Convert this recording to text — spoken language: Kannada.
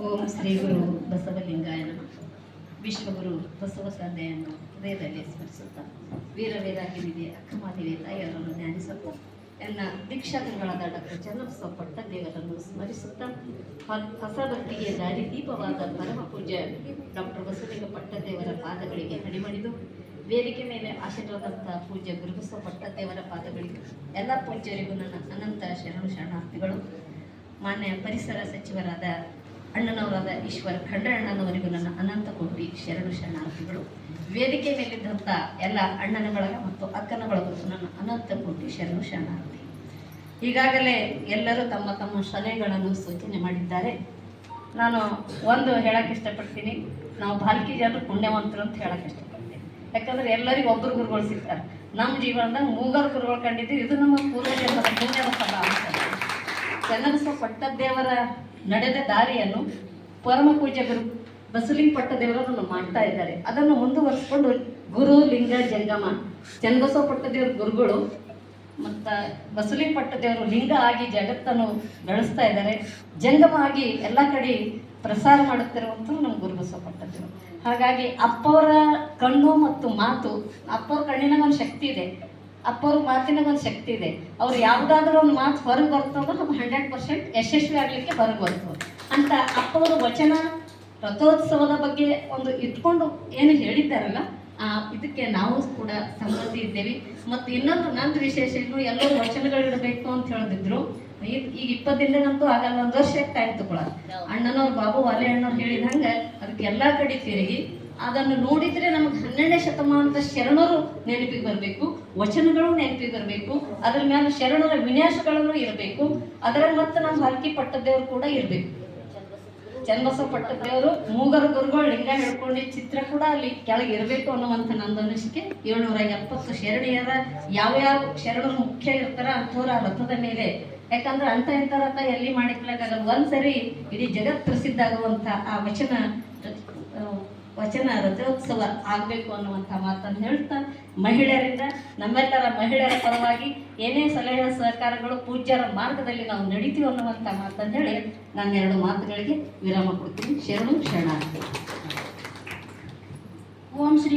ಓಂ ಶ್ರೀ ಗುರು ಬಸವಲಿಂಗಾಯನ. ವಿಶ್ವಗುರು ಬಸವ ತಂದೆಯನ್ನು ಹೃದಯದಲ್ಲಿ ಸ್ಮರಿಸುತ್ತಾ ವೀರ ವೇದಾಗಿನಿದೆ ಅಕ್ಕಮಾದೇವಿ ತಾಯಿಯವರನ್ನು ಧ್ಯಾನಿಸುತ್ತಾ ಎಲ್ಲ ದೀಕ್ಷಾಗುರುಗಳಾದ ಡಾಕ್ಟರ್ ಚನ್ನಬಸವ ಪಟ್ಟ ದೇವರನ್ನು ಸ್ಮರಿಸುತ್ತಾ ಹೊಸ ಭಕ್ತಿಗೆ ದಾರಿ ದೀಪವಾದ ಪರಮ ಪೂಜ್ಯ ಡಾಕ್ಟರ್ ಬಸವಲಿಂಗ ಪಟ್ಟದೇವರ ಪಾದಗಳಿಗೆ ಹಣಿಮಣಿದು ವೇದಿಕೆ ಮೇಲೆ ಆಶೀರ್ವಾದಂತಹ ಪೂಜ್ಯ ಗುರುಬಸವ ಪಟ್ಟದೇವರ ಪಾದಗಳಿಗೆ ಎಲ್ಲ ಪೂಜ್ಯರಿಗೂ ನನ್ನ ಅನಂತ ಶರಣು ಶರಣಾರ್ಥಿಗಳು, ಮಾನ್ಯ ಪರಿಸರ ಸಚಿವರಾದ ಅಣ್ಣನವರಾದ ಈಶ್ವರ ಖಂಡ್ರಣ್ಣನವರಿಗೂ ನನ್ನ ಅನಂತ ಕೋಟಿ ಶರಣು ಶರಣಾರ್ಥಿಗಳು. ವೇದಿಕೆ ಮೇಲಿದ್ದಂಥ ಎಲ್ಲ ಅಣ್ಣನ ಬಳಗ ಮತ್ತು ಅಕ್ಕನ ನನ್ನ ಅನಂತ ಕೋಟಿ ಶರಣು ಶರಣಾರ್ಥಿ. ಈಗಾಗಲೇ ಎಲ್ಲರೂ ತಮ್ಮ ತಮ್ಮ ಸಲಹೆಗಳನ್ನು ಸೂಚನೆ ಮಾಡಿದ್ದಾರೆ. ನಾನು ಒಂದು ಹೇಳಕ್ಕೆ ಇಷ್ಟಪಡ್ತೀನಿ. ನಾವು ಭಾಲ್ಕಿ ಜನರು ಪುಣ್ಯವಂತರು ಅಂತ ಹೇಳಕ್ಕೆ ಇಷ್ಟಪಡ್ತೀನಿ. ಯಾಕಂದ್ರೆ ಎಲ್ಲರಿಗೂ ಒಬ್ಬರು ಗುರುಗಳು ಸಿಗ್ತಾರೆ. ನಮ್ಮ ಜೀವನದಾಗ ಮೂಗರು ಗುರುಗಳು ಕಂಡಿದ್ದೀವಿ, ಇದು ನಮ್ಮ ಪೂರ್ವಜನ್ಮದ ಪುಣ್ಯದ ಫಲ ಅಂತ. ಚನ್ನಬಸವ ಪಟ್ಟದೇವರ ನಡೆದ ದಾರಿಯನ್ನು ಪರಮ ಪೂಜ್ಯ ಗುರು ಬಸಲಿಂಗ ಪಟ್ಟದೇವರನ್ನು ಮಾಡ್ತಾ ಇದ್ದಾರೆ. ಅದನ್ನು ಮುಂದುವರಿಸಿಕೊಂಡು ಗುರು, ಲಿಂಗ ಜಂಗಮ ಚನ್ನಬಸವ ಪಟ್ಟದೇವರ ಗುರುಗಳು ಮತ್ತು ಬಸಲಿಂಗ ಪಟ್ಟದೇವರು ಲಿಂಗ ಆಗಿ ಜಗತ್ತನ್ನು ಬೆಳೆಸ್ತಾ ಇದ್ದಾರೆ. ಜಂಗಮ ಆಗಿ ಎಲ್ಲ ಕಡೆ ಪ್ರಸಾರ ಮಾಡುತ್ತಿರುವಂಥ ನಮ್ಮ ಗುರು ಬಸವ ಪಟ್ಟದೇವರು ಹಾಗಾಗಿ ಅಪ್ಪವರ ಕಣ್ಣು ಮತ್ತು ಮಾತು, ಅಪ್ಪವ್ರ ಕಣ್ಣಿನಾಗ ಒಂದು ಶಕ್ತಿ ಇದೆ, ಅಪ್ಪವ್ರ ಮಾತಿನಾಗ ಒಂದು ಶಕ್ತಿ ಇದೆ. ಅವ್ರು ಯಾವುದಾದ್ರೂ ಒಂದು ಮಾತು ಹೊರಗೆ ಬರ್ತಂದ್ರೆ ನಮ್ಗೆ ಹಂಡ್ರೆಡ್ ಪರ್ಸೆಂಟ್ ಯಶಸ್ವಿ ಆಗಲಿಕ್ಕೆ ಹೊರಗೆ ಬರ್ತದೆ. ಅಂತ ಅಪ್ಪವರ ವಚನ ರಥೋತ್ಸವದ ಬಗ್ಗೆ ಒಂದು ಇಟ್ಕೊಂಡು ಏನು ಹೇಳಿದ್ದಾರಲ್ಲ ಆ, ಇದಕ್ಕೆ ನಾವು ಕೂಡ ಸಂಬಂಧಿ ಇದ್ದೇವೆ. ಮತ್ತು ಇನ್ನೊಂದು ನಂದು ವಿಶೇಷ ಏನು ಎಲ್ಲರೂ ವಚನಗಳಿಡಬೇಕು ಅಂತ ಹೇಳಿದ್ರು ಈಗ ಇಪ್ಪತ್ತು ದಿನದಂತೂ ಆಗಲ್ಲ, ಒಂದು ವರ್ಷ ಟೈಮ್ ತಗೊಳ್ಳೋದು ಅಣ್ಣನವ್ರು, ಬಾಬು ವಾಲೆ ಅಣ್ಣವ್ರು ಹೇಳಿದ ಹಂಗೆ ಅದಕ್ಕೆ ಎಲ್ಲಾ ಕಡೆ ತಿರುಗಿ, ಅದನ್ನು ನೋಡಿದ್ರೆ ನಮಗೆ ಹನ್ನೆರಡನೇ ಶತಮಾನದ ಶರಣರು ನೆನಪಿಗೆ ಬರಬೇಕು, ವಚನಗಳು ನೆನಪಿಗೆ ಬರಬೇಕು ಅದ್ರ ಮೇಲೆ ಶರಣರ ವಿನ್ಯಾಸಗಳನ್ನು ಇರಬೇಕು ಅದರ ಮತ್ತೆ ನಮ್ಮ ಹರಕಿ ಪಟ್ಟದೇವರು ಕೂಡ ಇರಬೇಕು. ಚನ್ನಬಸವ ಪಟ್ಟದೇವರು ಮೂಗರು ಗುರುಗಳು ಲಿಂಗ ಹಿಡ್ಕೊಂಡು ಚಿತ್ರ ಕೂಡ ಅಲ್ಲಿ ಕೆಳಗೆ ಇರಬೇಕು ಅನ್ನುವಂಥ ನಂದು ಅನಿಸಿಕೆ ಏಳ್ನೂರ ಎಪ್ಪತ್ತು ಶರಣಿಯರ ಯಾವ್ಯಾವ ಶರಣರು ಮುಖ್ಯ ಇರ್ತಾರ ಅಂಥವ್ರ ರಥದ ಮೇಲೆ. ಯಾಕಂದ್ರೆ ಅಂತ ಇಂಥ ರಥ ಎಲ್ಲಿ ಮಾಡಿಕ್ಲಾಗಲ್ಲ ಒಂದ್ಸರಿ ಇಡೀ ಜಗತ್ ಪ್ರಸಿದ್ಧ ಆಗುವಂಥ ಆ ವಚನ ವಚನ ರಥೋತ್ಸವ ಆಗಬೇಕು ಅನ್ನುವಂಥ ಮಾತನ್ನು ಹೇಳ್ತಾ ಮಹಿಳೆಯರಿಂದ ನಮ್ಮೆಲ್ಲರ ಮಹಿಳೆಯರ ಪರವಾಗಿ ಏನೇ ಸಲಹೆ ಸಹಕಾರಗಳು ಪೂಜ್ಯರ ಮಾರ್ಗದಲ್ಲಿ ನಾವು ನಡೀತೀವಿ ಅನ್ನುವಂಥ ಮಾತನ್ನು ಹೇಳಿ ನಾನು ಎರಡು ಮಾತುಗಳಿಗೆ ವಿರಾಮ ಕೊಡ್ತೀನಿ. ಶರಣು ಶರಣಾರ್ಥಿ. ಓಂ ಶ್ರೀ